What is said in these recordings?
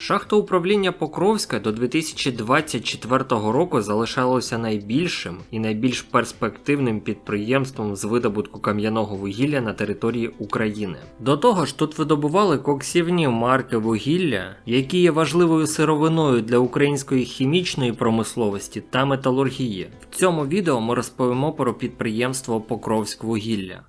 Шахта управління Покровська до 2024 року залишалося найбільшим і найбільш перспективним підприємством з видобутку кам'яного вугілля на території України. До того ж, тут видобували коксівні марки вугілля, які є важливою сировиною для української хімічної промисловості та металургії. В цьому відео ми розповімо про підприємство Покровськвугілля.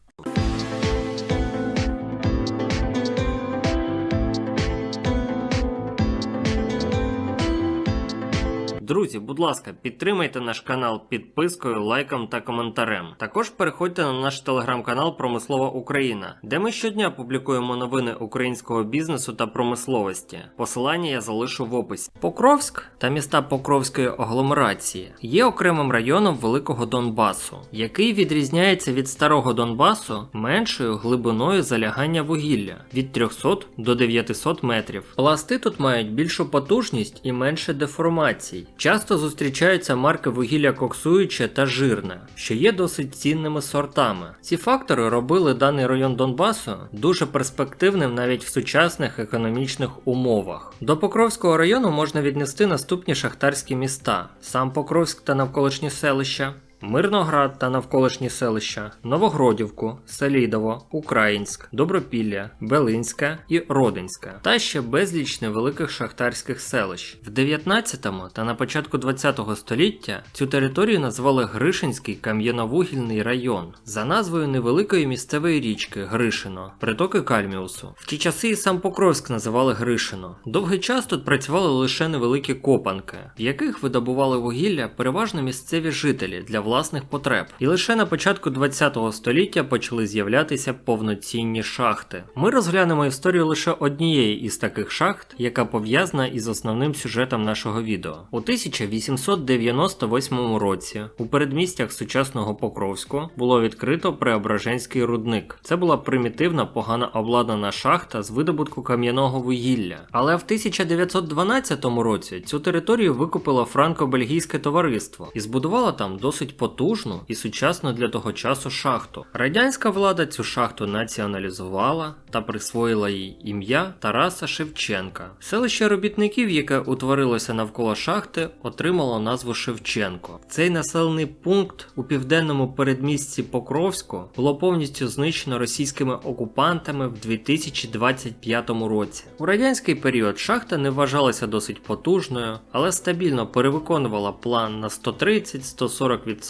Друзі, будь ласка, підтримайте наш канал підпискою, лайком та коментарем. Також переходьте на наш телеграм-канал Промислова Україна, де ми щодня публікуємо новини українського бізнесу та промисловості. Посилання я залишу в описі. Покровськ та міста Покровської агломерації є окремим районом Великого Донбасу, який відрізняється від старого Донбасу меншою глибиною залягання вугілля від 300 до 900 метрів. Пласти тут мають більшу потужність і менше деформацій. Часто зустрічаються марки вугілля коксуюче та жирне, що є досить цінними сортами. Ці фактори робили даний район Донбасу дуже перспективним навіть в сучасних економічних умовах. До Покровського району можна віднести наступні шахтарські міста: сам Покровськ та навколишні селища. Мирноград та навколишні селища, Новогродівку, Селідово, Українськ, Добропілля, Белинська і Родинська, та ще безліч невеликих шахтарських селищ. В 19 та на початку 20 століття цю територію назвали Гришинський кам'яновугільний район за назвою невеликої місцевої річки Гришино, притоки Кальміусу. В ті часи і сам Покровськ називали Гришино. Довгий час тут працювали лише невеликі копанки, в яких видобували вугілля переважно місцеві жителі для власних потреб. І лише на початку 20 століття почали з'являтися повноцінні шахти. Ми розглянемо історію лише однієї із таких шахт, яка пов'язана із основним сюжетом нашого відео. У 1898 році у передмістях сучасного Покровську було відкрито Преображенський рудник. Це була примітивна, погано обладнана шахта з видобутку кам'яного вугілля. Але в 1912 році цю територію викупило франко-бельгійське товариство і збудувало там досить потужну і сучасну для того часу шахту. Радянська влада цю шахту націоналізувала та присвоїла їй ім'я Тараса Шевченка. Селище робітників, яке утворилося навколо шахти, отримало назву Шевченко. Цей населений пункт у південному передмісті Покровську було повністю знищено російськими окупантами в 2025 році. У радянський період шахта не вважалася досить потужною, але стабільно перевиконувала план на 130-140%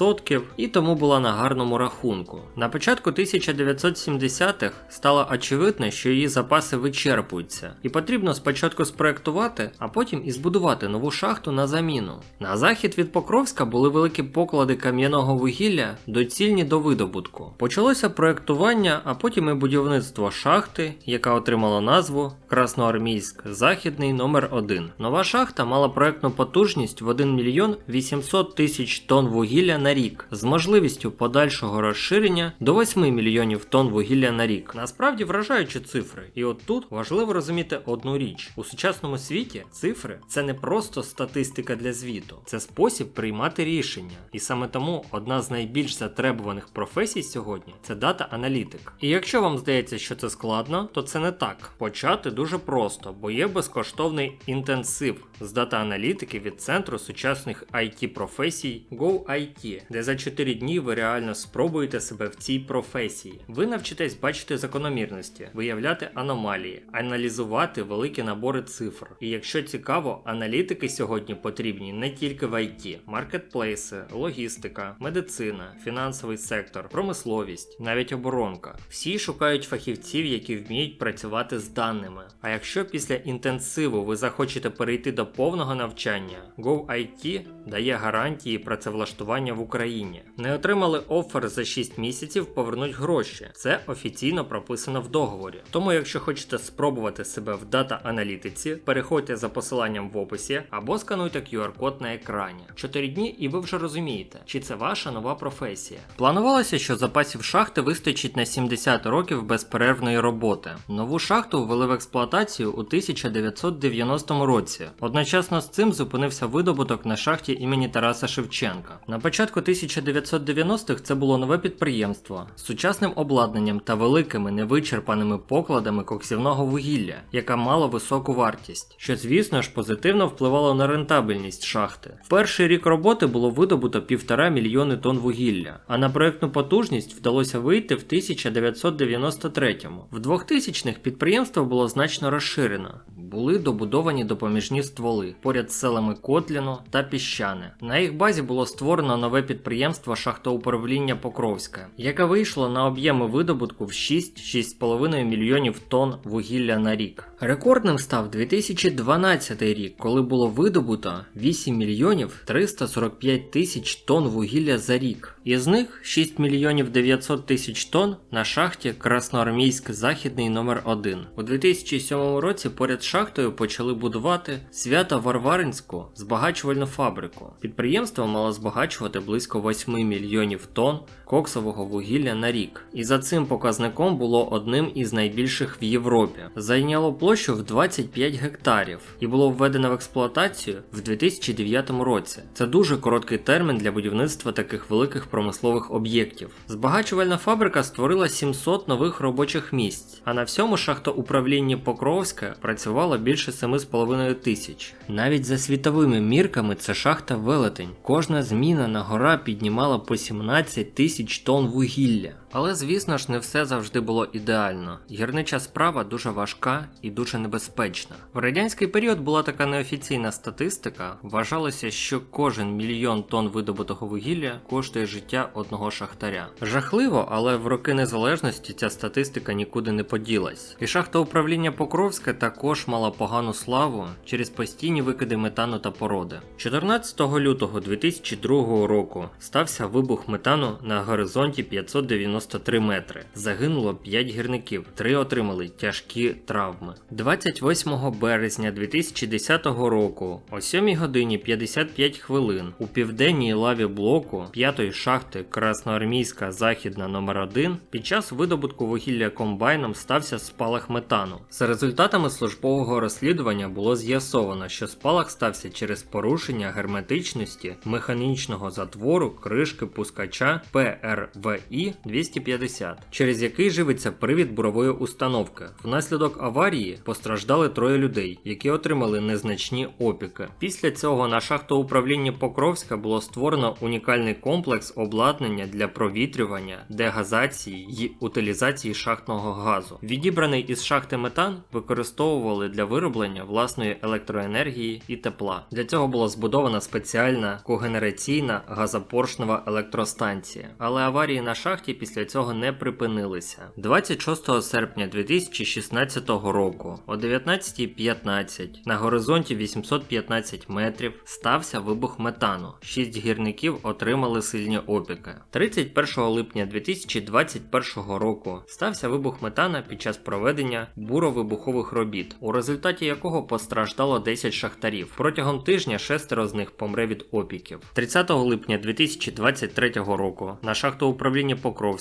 і тому була на гарному рахунку. На початку 1970-х стало очевидно, що її запаси вичерпуються, і потрібно спочатку спроектувати, а потім і збудувати нову шахту на заміну. На захід від Покровська були великі поклади кам'яного вугілля, доцільні до видобутку. Почалося проектування, а потім і будівництво шахти, яка отримала назву Красноармійськ Західний номер 1 Нова шахта мала проектну потужність в 1 мільйон 800 тисяч тонн вугілля на рік з можливістю подальшого розширення до 8 мільйонів тонн вугілля на рік. Насправді вражаючі цифри. І от тут важливо розуміти одну річ: у сучасному світі цифри це не просто статистика для звіту, це спосіб приймати рішення. І саме тому одна з найбільш затребуваних професій сьогодні це дата-аналітик. І якщо вам здається, що це складно, то це не так. Почати дуже просто, бо є безкоштовний інтенсив з дата-аналітики від центру сучасних IT професій GoIT, де за 4 дні ви реально спробуєте себе в цій професії. Ви навчитесь бачити закономірності, виявляти аномалії, аналізувати великі набори цифр. І якщо цікаво, аналітики сьогодні потрібні не тільки в IT, маркетплейси, логістика, медицина, фінансовий сектор, промисловість, навіть оборонка. Всі шукають фахівців, які вміють працювати з даними. А якщо після інтенсиву ви захочете перейти до повного навчання, GoIT дає гарантії працевлаштування в Україні. Не отримали офер за 6 місяців, повернуть гроші. Це офіційно прописано в договорі. Тому, якщо хочете спробувати себе в дата-аналітиці, переходьте за посиланням в описі або скануйте QR-код на екрані. 4 дні, і ви вже розумієте, чи це ваша нова професія. Планувалося, що запасів шахти вистачить на 70 років безперервної роботи. Нову шахту ввели в експлуатацію у 1990 році. Одночасно з цим зупинився видобуток на шахті імені Тараса Шевченка. На початку початку 1990-х це було нове підприємство з сучасним обладнанням та великими невичерпаними покладами коксівного вугілля, яка мала високу вартість, що, звісно ж, позитивно впливало на рентабельність шахти. В перший рік роботи було видобуто півтора мільйони тонн вугілля, а на проєктну потужність вдалося вийти в 1993-му. В 2000-х підприємство було значно розширено. Були добудовані допоміжні стволи поряд з селами Котліно та Піщане. На їх базі було створено нове підприємство шахтоуправління Покровське, яке вийшло на об'єми видобутку в 6-6,5 мільйонів тонн вугілля на рік. Рекордним став 2012 рік, коли було видобуто 8 мільйонів 345 тисяч тонн вугілля за рік. Із них 6 мільйонів 900 тисяч тонн на шахті Красноармійськ Західний номер 1 У 2007 році поряд з шахтою почали будувати свято Варваринську збагачувальну фабрику. Підприємство мало збагачувати близько 8 мільйонів тонн коксового вугілля на рік, і за цим показником було одним із найбільших в Європі. Зайняло площу в 25 гектарів і було введено в експлуатацію в 2009 році. Це дуже короткий термін для будівництва таких великих промислових об'єктів. Збагачувальна фабрика створила 700 нових робочих місць, а на всьому шахтоуправлінні Покровська працювало більше 7,5 тисяч. Навіть за світовими мірками це шахта велетень. Кожна зміна на гора піднімала по 17 тисяч тонн вугілля. Але звісно ж, не все завжди було ідеально. Гірнича справа дуже важка і дуже небезпечна. В радянський період була така неофіційна статистика. Вважалося, що кожен мільйон тонн видобутого вугілля коштує життя одного шахтаря. Жахливо, але в роки незалежності ця статистика нікуди не поділась. І шахта управління Покровське також мала погану славу через постійні викиди метану та породи. 14 лютого 2002 року стався вибух метану на горизонті 590 93 метри. Загинуло 5 гірників, 3 отримали тяжкі травми. 28 березня 2010 року о 7 годині 55 хвилин у південній лаві блоку 5-ї шахти Красноармійська Західна номер 1 під час видобутку вугілля комбайном стався спалах метану. За результатами службового розслідування було з'ясовано, що спалах стався через порушення герметичності механічного затвору кришки пускача PRVI 250, через який живиться привід бурової установки. Внаслідок аварії постраждали троє людей, які отримали незначні опіки. Після цього на шахтоуправлінні Покровська було створено унікальний комплекс обладнання для провітрювання, дегазації й утилізації шахтного газу. Відібраний із шахти метан використовували для вироблення власної електроенергії і тепла. Для цього була збудована спеціальна когенераційна газопоршнева електростанція. Але аварії на шахті після цього не припинилися. 26 серпня 2016 року о 19.15 на горизонті 815 метрів стався вибух метану. Шість гірників отримали сильні опіки. 31 липня 2021 року стався вибух метана під час проведення буровибухових робіт, у результаті якого постраждало 10 шахтарів. Протягом тижня шестеро з них помре від опіків. 30 липня 2023 року на шахтоуправлінні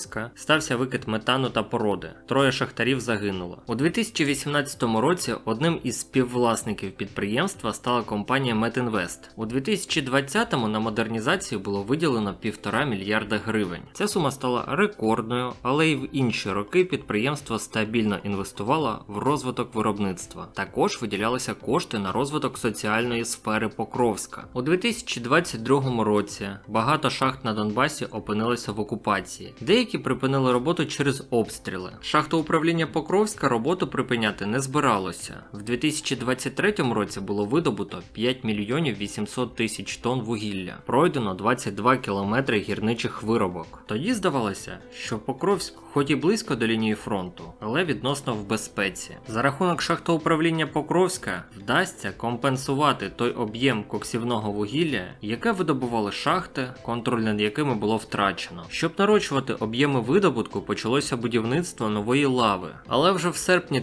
Покровська стався викид метану та породи. Троє шахтарів загинуло. У 2018 році одним із співвласників підприємства стала компанія Метінвест. У 2020-му на модернізацію було виділено півтора мільярда гривень. Ця сума стала рекордною, але й в інші роки підприємство стабільно інвестувало в розвиток виробництва. Також виділялися кошти на розвиток соціальної сфери Покровська. У 2022 році багато шахт на Донбасі опинилися в окупації. Деякі припинили роботу через обстріли. Шахтоуправління Покровська роботу припиняти не збиралося. В 2023 році було видобуто 5 мільйонів 800 тисяч тонн вугілля. Пройдено 22 кілометри гірничих виробок. Тоді здавалося, що Покровськ хоч і близько до лінії фронту, але відносно в безпеці. За рахунок шахтоуправління Покровська вдасться компенсувати той об'єм коксівного вугілля, яке видобували шахти, контроль над якими було втрачено. Щоб нарощувати об'єми видобутку, почалося будівництво нової лави. Але вже в серпні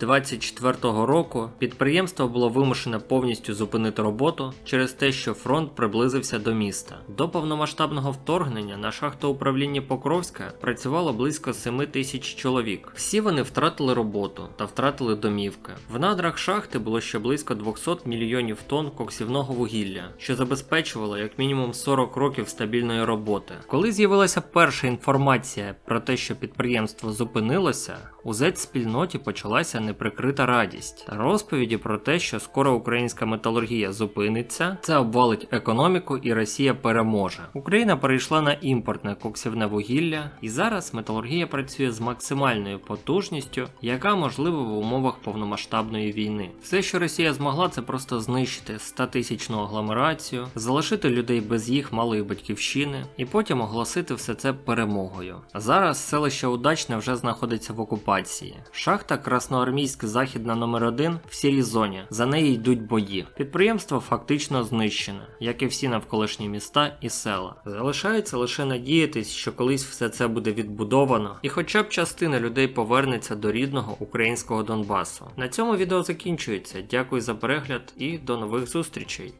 24 року підприємство було вимушене повністю зупинити роботу через те, що фронт приблизився до міста. До повномасштабного вторгнення на шахтоуправлінні Покровська працювало близько 7 тисяч чоловік. Всі вони втратили роботу та втратили домівки. В надрах шахти було ще близько 200 мільйонів тонн коксівного вугілля, що забезпечувало як мінімум 40 років стабільної роботи. Коли з'явилася перша інформація про те, що підприємство зупинилося, у Z-спільноті почалася неприкрита радість. Розповіді про те, що скоро українська металургія зупиниться, це обвалить економіку і Росія переможе. Україна перейшла на імпортне коксівне вугілля, і зараз металургія працює з максимальною потужністю, яка можлива в умовах повномасштабної війни. Все, що Росія змогла, це просто знищити 100-тисячну агломерацію, залишити людей без їх малої батьківщини і потім оголосити все це перемогою. Зараз селище Удачне вже знаходиться в окупації. Шахта Красноармійськ Західна номер 1 в сірій зоні. За неї йдуть бої. Підприємство фактично знищене, як і всі навколишні міста і села. Залишається лише надіятись, що колись все це буде відбудовано, і хоча б частина людей повернеться до рідного українського Донбасу. На цьому відео закінчується. Дякую за перегляд і до нових зустрічей.